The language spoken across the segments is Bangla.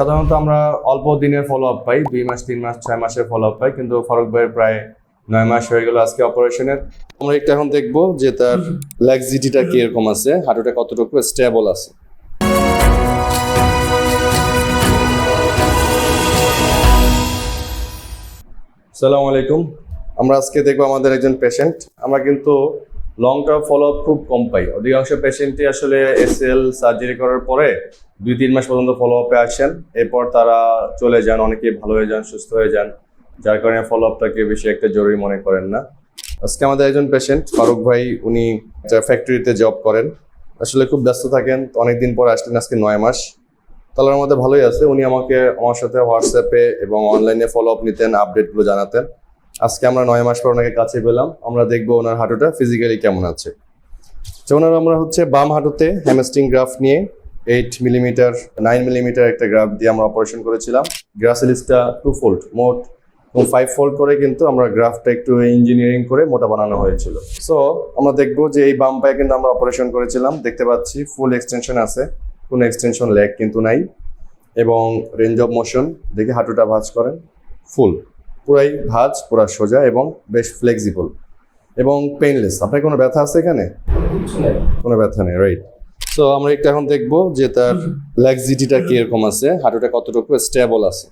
সাধারণত আমরা অল্প দিনের ফলো আপ পাই দুই মাস তিন মাস ছয় মাসের ফলো আপ পাই। কিন্তু ফারুক ভাইয়ের প্রায় নয় মাস হয়ে গেল আজকে অপারেশনের আমরা একটু এখন দেখব যে তার ল্যাক্সিটিটা কীরকম আছে হাঁটুটা কতটুকু স্টেবল আছে। সালাম আলাইকুম। আমরা আজকে দেখব আমাদের একজন পেশেন্ট আমরা কিন্তু লং টার্ম ফলো আপ খুব কম পাই। অধিকাংশ পেশেন্টই আসলে এসএল সার্জারি করার পরে দুই তিন মাস পর্যন্ত ফলো আপে আসেন। এরপর তারা চলে যান, অনেকে ভালো হয়ে যান, সুস্থ হয়ে যান। যার কারণে ফলো আপটাকে বেশি একটা জরুরি মনে করেন না। আজকে আমাদের একজন পেশেন্ট ফারুক ভাই, উনি ফ্যাক্টরিতে জব করেন। আসলে খুব ব্যস্ত থাকেন, তো অনেকদিন পরে আসলেন আজকে নয় মাস। তাহলে আমাদের ভালোই আছে। উনি আমাকে, আমার সাথে হোয়াটসঅ্যাপে এবং অনলাইনে ফলো আপ নিতেন আপডেটগুলো জানাতেন। আজকে আমরা নয় মাস পর ওনাকে কাছে পেলাম। আমরা দেখব ওনার হাঁটুটা ফিজিক্যালি কেমন আছে। তো ওনার আমরা হচ্ছে বাম হাঁটুতে হ্যামস্টিং গ্রাফ নিয়ে এইট মিলিমিটার নাইন মিলিমিটার একটা গ্রাফ দিয়ে আমরা অপারেশন করেছিলাম। গ্রাসেলিসটা টু ফোল্ড মোট ফাইভ ফোল্ড করে কিন্তু আমরা গ্রাফটা একটু ইঞ্জিনিয়ারিং করে মোটা বানানো হয়েছিল। সো আমরা দেখব যে এই বাম পায়ে কিন্তু আমরা অপারেশন করেছিলাম। দেখতে পাচ্ছি ফুল এক্সটেনশন আছে, কোনো এক্সটেনশন লেগ কিন্তু নাই এবং রেঞ্জ অফ মোশন দেখে হাঁটুটা ভাঁজ করেন ফুল পুরাই ভাঁজ পুরা সোজা এবং বেশ ফ্লেক্সিবল এবং পেইনলেস আপনার কোনো ব্যথা আছে এখানে? কোনো ব্যথা নেই রাইট সো আমরা একটু এখন দেখব যে তার ল্যাক্সিটিটা কীরকম আছে হাঁটুটা কতটুকু স্টেবল আছে।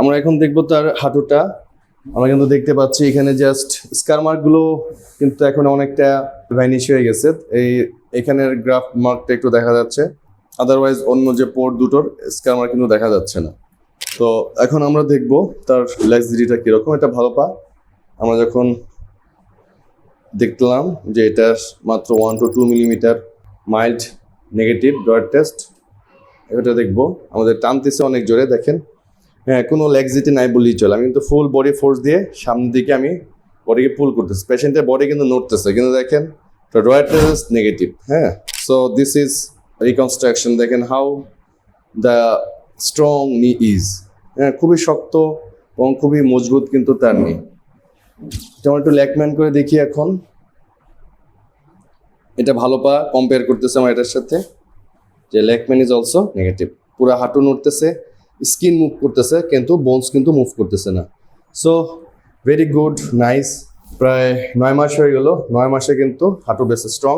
আমরা এখন দেখব তার হাঁটুটা। আমরা কিন্তু দেখতে পাচ্ছি এখানে জাস্ট স্কার মার্কগুলো কিন্তু এখন অনেকটা ভ্যানিশ হয়ে গেছে। এই এখানের গ্রাফ মার্কটা একটু দেখা যাচ্ছে। আদারওয়াইজ অন্য যে পোর্ট দুটোর স্কার মার্ক কিন্তু দেখা যাচ্ছে না। তো এখন আমরা দেখব তার ল্যাক্সিটিটা কীরকম, এটা ভালো পা। আমরা যখন দেখলাম যে এটা মাত্র one two two millimetre mild negative dot test এটা দেখব। আমাদের টানতেছে অনেক জোরে, দেখেন। হ্যাঁ কোনো ল্যাক্সিটি নাই বললেই চলে। আমি কিন্তু ফুল বডি ফোর্স দিয়ে সামনের দিকে আমি বডিকে পুল করতেছি। পেশেন্টের বডি কিন্তু নড়তেছে, কিন্তু দেখেন ডট টেস্ট নেগেটিভ হ্যাঁ। সো দিস ইজ রিকনস্ট্রাকশন দেখেন how the strong knee is হ্যাঁ খুবই শক্ত এবং খুবই মজবুত কিন্তু তার নি যেমন একটু ল্যাকম্যান করে দেখি এখন। এটা ভালো পা কম্পেয়ার করতেছে আমার এটার সাথে। যে ল্যাকম্যান ইজ অলসো নেগেটিভ পুরো হাঁটু নড়তেছে স্কিন মুভ করতেছে, কিন্তু বোনস কিন্তু মুভ করতেছে না। সো ভেরি গুড নাইস প্রায় নয় মাস হয়ে গেল। নয় মাসে কিন্তু হাঁটু বেশ স্ট্রং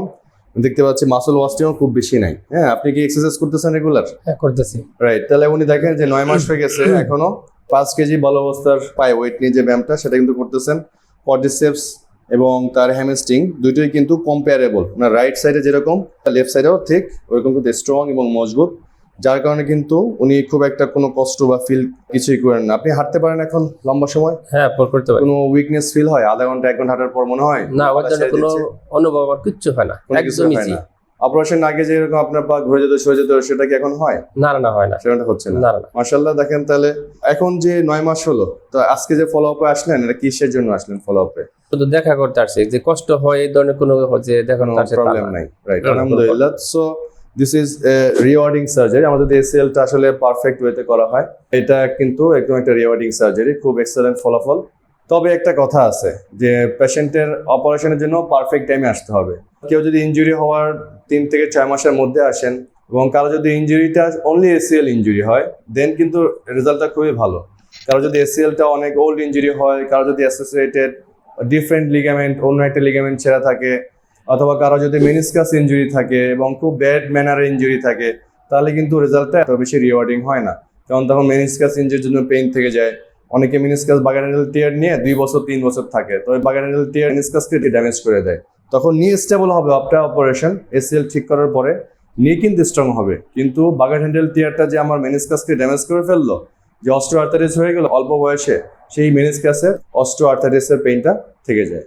দেখতে পাচ্ছি মাসল ওয়াস্টিংও খুব বেশি নাই। হ্যাঁ আপনি কি এক্সারসাইজ করতেছেন রেগুলার হ্যাঁ করতেছি। রাইট তাহলে উনি দেখেন যে নয় মাস হয়ে গেছে এখনও পাঁচ কেজি ভালো অবস্থার পায়ে ওয়েট নিয়ে যে ব্যায়ামটা সেটা কিন্তু করতেছেন। পডিসেপস এবং তার হ্যামস্টিং দুইটাই কিন্তু কম্পেয়ারেবল না রাইট সাইডে যেরকম লেফট সাইডেও ঠিক ওরকম কিন্তু স্ট্রং এবং মজবুত। যার কারণে কিন্তু উনি খুব একটা কোনো কষ্ট বা ফিল কিছুই করেন না। আপনি হাঁটতে পারেন এখন লম্বা সময়? হ্যাঁ পর করতে পারি। কোনো উইকনেস ফিল হয়? আধা ঘণ্টা এক ঘণ্টা হাঁটার পর মনে হয়? না ওর জন্য কোনো অনুভব আমার কিচ্ছু হয় না। একদম ইজি অপারেশন আগে যেরকম আপনার পা ঘুরে যেত সরে যেত সেটা কি এখন হয়? না না, না হয় না। সেটা হচ্ছে না। না না, মার্শাল্লাহ দেখেন তাহলে এখন যে নয় মাস হলো তো আজকে যে ফলো আপে আসলেন এটা কিসের জন্য আসলেন ফলো আপে শুধু দেখা করতে আসছি যে কষ্ট হয় এই ধরনের কোনো যে দেখা কোনো করতে আসছে তা প্রবলেম নাই। রাইট আলহামদুলিল্লাহ। So this is rewarding surgery আমাদের এসিএলটা আসলে পারফেক্ট ওয়েতে করা হয়। এটা কিন্তু একদম একটা রিওয়ার্ডিং সার্জারি খুব এক্সেলেন্ট ফলাফল। তবে একটা কথা আছে যে পেশেন্টের অপারেশনের জন্য পারফেক্ট টাইমে আসতে হবে। কেউ যদি ইনজুরি হওয়ার তিন থেকে ছয় মাসের মধ্যে আসেন এবং কারও যদি ইনজুরিটা অনলি এসিএল ইনজুরি হয় দেন কিন্তু রেজাল্টটা খুবই ভালো। কারও যদি এসিএলটা অনেক ওল্ড ইনজুরি হয়, কারও যদি অ্যাসোসিয়েটেড ডিফারেন্ট লিগামেন্ট অন্য একটা লিগামেন্ট ছেঁড়া থাকে অথবা কারও যদি মেনিসকাস ইনজুরি থাকে এবং খুব ব্যাড ম্যানার ইঞ্জুরি থাকে, তাহলে কিন্তু রেজাল্টটা এত বেশি রিওয়ার্ডিং হয় না। কারণ তখন মেনিসকাস ইঞ্জুরির জন্য পেইন থেকে যায়। অনেকে মেনিসকাস বাগানেল টিয়ার নিয়ে দুই বছর, তিন বছর থাকে। তো বাগানেল টিয়ার মেনিসকাসকে ড্যামেজ করে দেয়। তখন নি স্টেবল হবে আফটার অপারেশন এসিএল ঠিক করার পরে নি কিন্তু স্ট্রং হবে। কিন্তু বাগার হ্যান্ডেল টিয়ারটা যে আমার মেনিসকাসকে ড্যামেজ করে ফেলল, যে অস্ট্রো আর্থারিস হয়ে গেল অল্প বয়সে, সেই মেনিসকাসের অস্ট্রো আর্থারিসের পেইনটা থেকে যায়।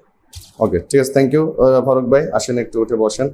ওকে ঠিক আছে থ্যাংক ইউ ফারুক ভাই। আসেন একটু উঠে বসেন।